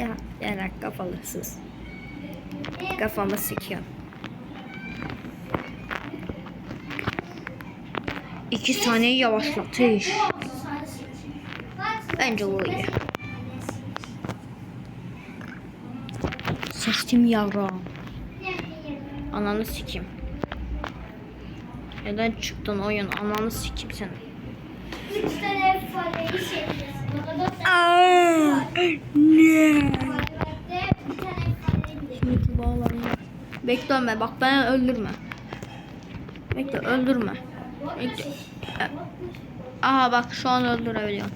Ya yarak kafalısız. Kafamı sikiyor. İki saniye yavaşlatış. Bence o iyi. Seçtim yavrum. Ananı sikeyim. Neden çıktın oyun? Ananı sikeyim seni. Üç tane fareyi seçiyorsun. Ne? Şimdi bağlanıyor. Bekleme bak beni öldürme. Bekle öldürme. Bekle. Aha bak şu an öldürebiliyorum.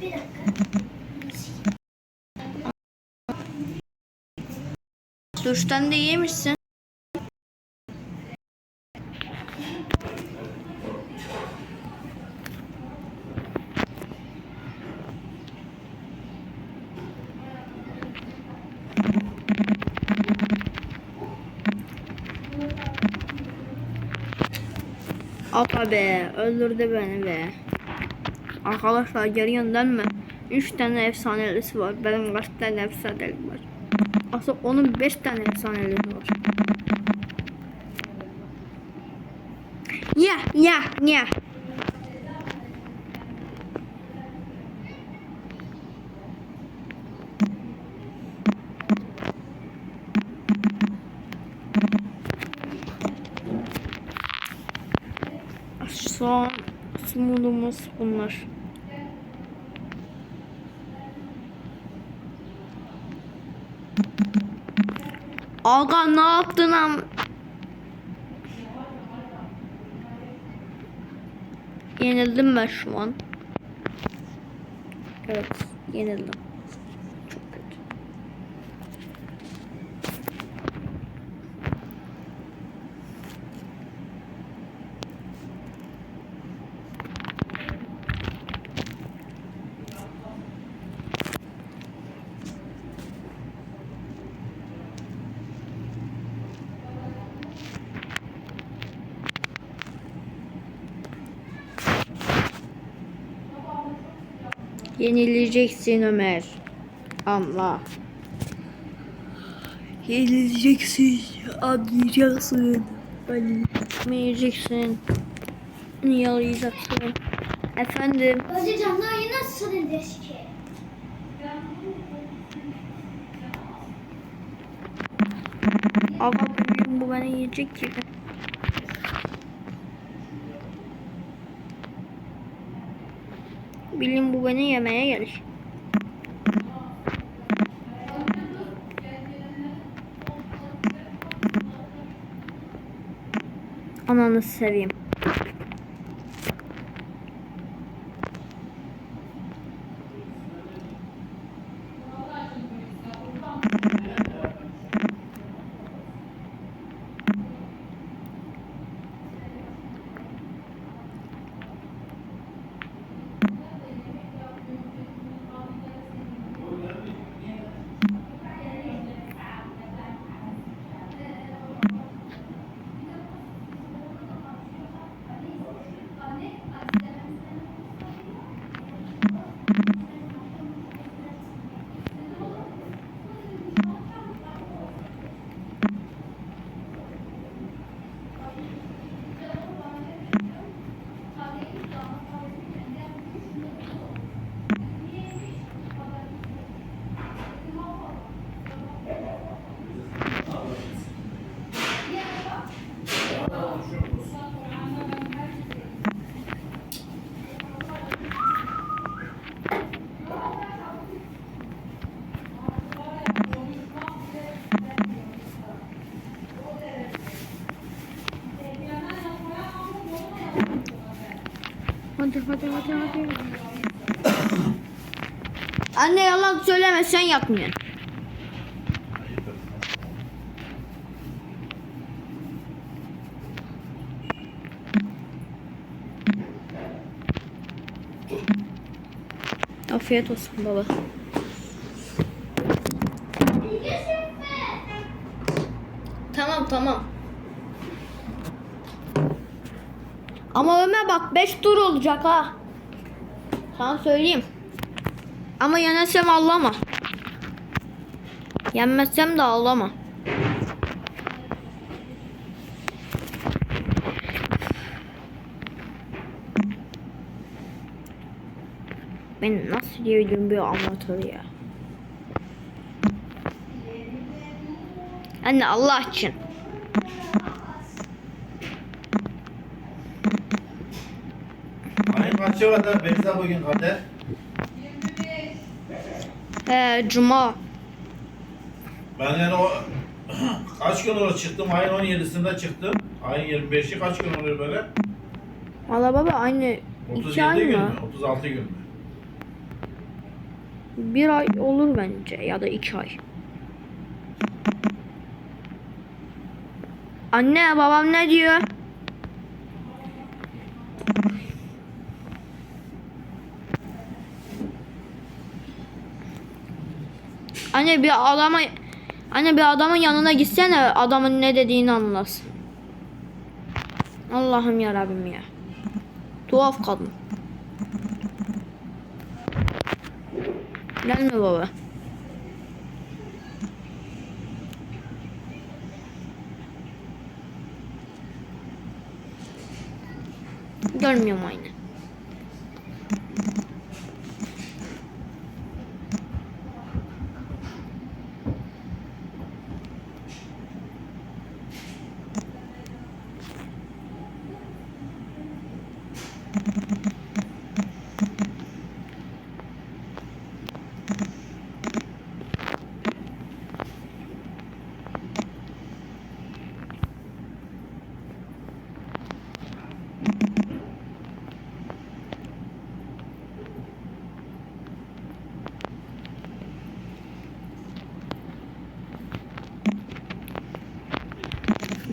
Bir dakika. Duştan da yemişsin. Apa be öldürdü beni be. Arkadaşlar geri dönme. 3 tane efsanelisi var. Benim kaç tane efsanelim var. Aslında onun 5 tane efsanelisi var. Ya ya ya. Son smoothumuz bunlar. Aga ne yaptın am? Yenildim ben şu an. Evet, yenildim. Yenileceksin Ömer. Allah. Yenileceksin. Anlayacaksın. Anlayacaksın. Yalayacaksın. Efendim. Önce canlı yayın nasıl ki? Aga bugün bu beni yiyecek gibi. Bilin bu beni yemeye gelir. Ananı seveyim. Anne yalan söyleme sen yapmıyorsun. Afiyet olsun baba. Tamam tamam. Ama Ömer bak 5 tur olacak ha. Sana söyleyeyim. Ama yenersem ağlama. Yenmezsem de ağlama. Ben nasıl diyebilirim bir amatör ya. Anne Allah için. Ayın kaçı var da Beyza bugün kader? He cuma. Ben yani o kaç gün olur çıktım? Ayın 17'sinde çıktım. Ayın 25'i kaç gün oluyor böyle? Valla baba aynı 37 iki ay gün mı? mü? 36 gün mü? Bir ay olur bence ya da iki ay. Anne babam ne diyor? Anne bir adama Anne bir adamın yanına gitsene adamın ne dediğini anlasın. Allah'ım ya Rabbim ya. Tuhaf kadın. Gelme baba. Görmüyorum aynı.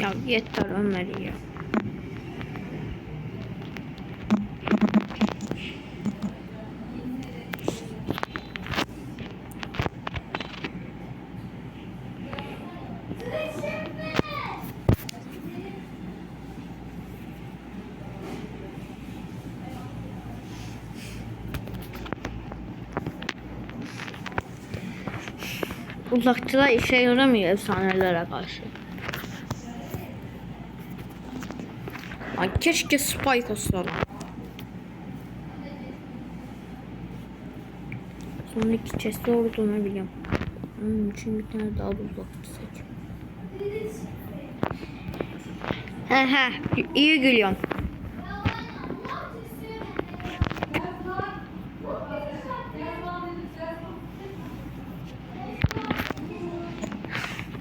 Ya yeter Ömer ya. Uzakçılar işe yaramıyor efsanelere karşı. Ay keşke Spike olsa. Sonraki chest'te olduğunu biliyorum. Onun için bir tane daha uzakçı seç. He he iyi gülüyorsun.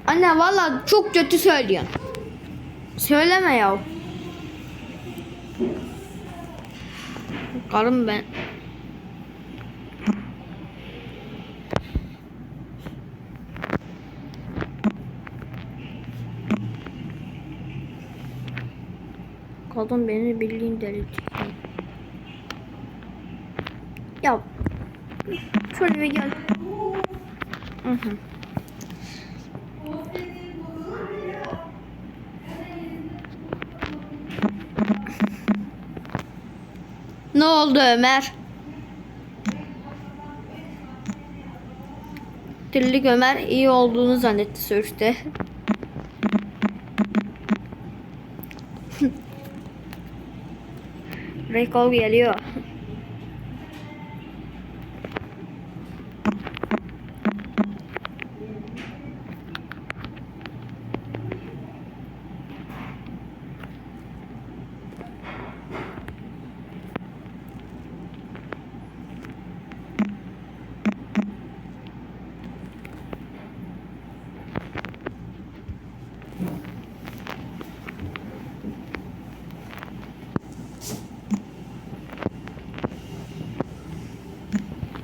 Anne valla çok kötü söylüyorsun. Söyleme ya. Karım ben. Kadın beni bildiğin delirtiyor. Ya. Şöyle bir gel. Hı hı. Ne oldu Ömer? Dillik Ömer iyi olduğunu zannetti sürüşte. Rekol geliyor.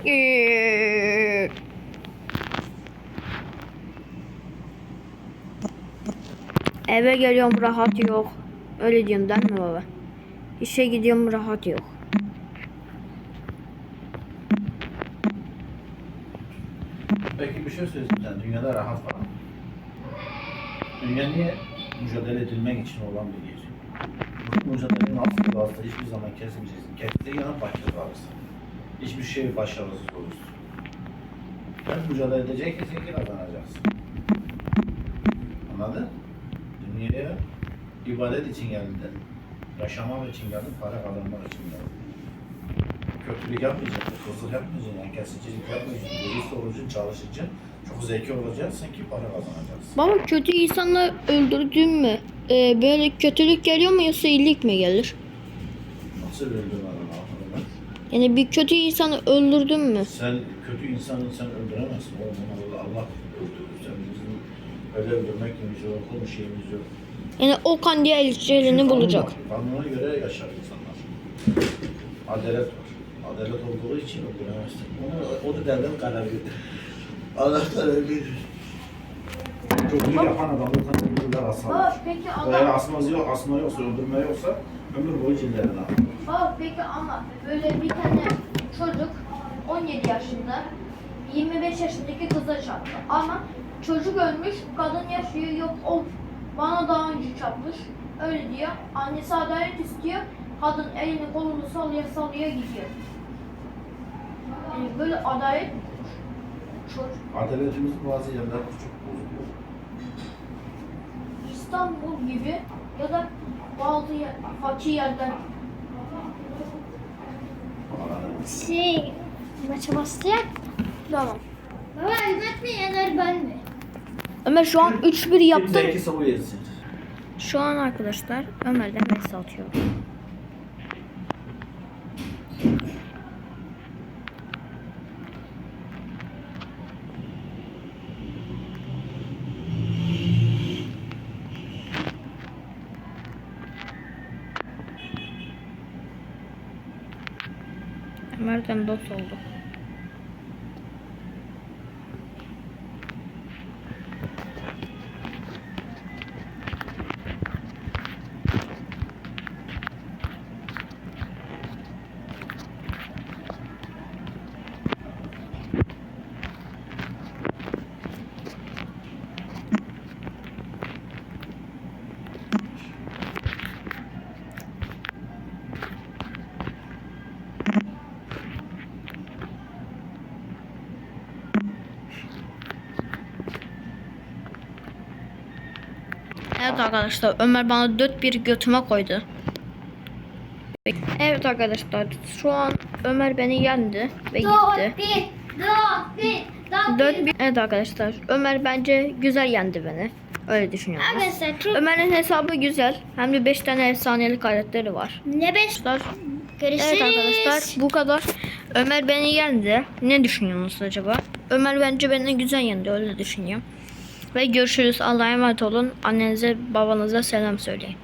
Ee, Eve geliyorum rahat yok. Öyle diyorum değil mi baba? İşe gidiyorum rahat yok. Peki bir şey söyleyeyim sen. Dünyada rahat var? Dünya niye mücadele edilmek için olan bir yer? Bu mücadelenin aslı aslı hiçbir zaman kesmeyeceksin. Kestiği yana başka kalırsın. Hiçbir şey başarısız olursun. Sen mücadele edeceksin ki kazanacaksın. Anladın? Dünyaya ibadet için geldin. Yaşamak için geldin, para kazanmak için geldin. Kötülük yapmayacaksın, hırsızlık yapmayacaksın, yani kesicilik yapmayacaksın, dürüst olacaksın, çalışacaksın. Çok zeki olacaksın ki para kazanacaksın. Baba kötü insanları öldürdün mü? e, böyle kötülük geliyor mu yoksa iyilik mi gelir? Nasıl Allah'ını? Yani bir kötü insanı öldürdün mü? Sen kötü insanı sen öldüremezsin. Oğlum Allah, Allah öldürür. Sen bizim öyle öldürmek yok, bir şeyimiz yok. Yani o kan diye elçilerini bulacak. Kanuna göre yaşar insanlar. Adalet var. Adalet olduğu için öldüremezsin. Onu, o da devlet kararı. Allah kararı verir. Çok iyi yapan adamı öldürürler asarlar. Peki Eğer ama asmaz yok, asma yoksa, öldürme yoksa ömür boyu cillerini alır. Baba peki ama böyle bir tane çocuk 17 yaşında 25 yaşındaki kıza çarptı ama çocuk ölmüş kadın yaşıyor yok o bana daha önce çarpmış öyle diyor annesi adalet istiyor kadın elini kolunu sallaya sallaya gidiyor yani böyle adalet? Çocuk Adaletimiz bazı yerlerde çok bozuk. İstanbul gibi ya da bazı yer, fakir yerler? Şey, maça başlayak. Tamam. Baba Elmet mi yener ben mi? Ömer şu an 3-1 yaptı. Kimse iki savu yesin. Şu an arkadaşlar Ömer'den Messi atıyor. Ömer'den dot oldu. Evet arkadaşlar Ömer bana 4-1 götüme koydu. Evet arkadaşlar şu an Ömer beni yendi ve gitti. Dört, bir, dört, bir, dört, 4 1 Evet arkadaşlar Ömer bence güzel yendi beni. Öyle düşünüyorum. Arkadaşlar çok... Ömer'in hesabı güzel. Hem de 5 tane efsanelik karakterleri var. Ne beş? Arkadaşlar, Görüşürüz. Evet arkadaşlar bu kadar. Ömer beni yendi. Ne düşünüyorsunuz acaba? Ömer bence beni güzel yendi öyle düşünüyorum. Ve görüşürüz. Allah'a emanet olun. Annenize babanıza selam söyleyin.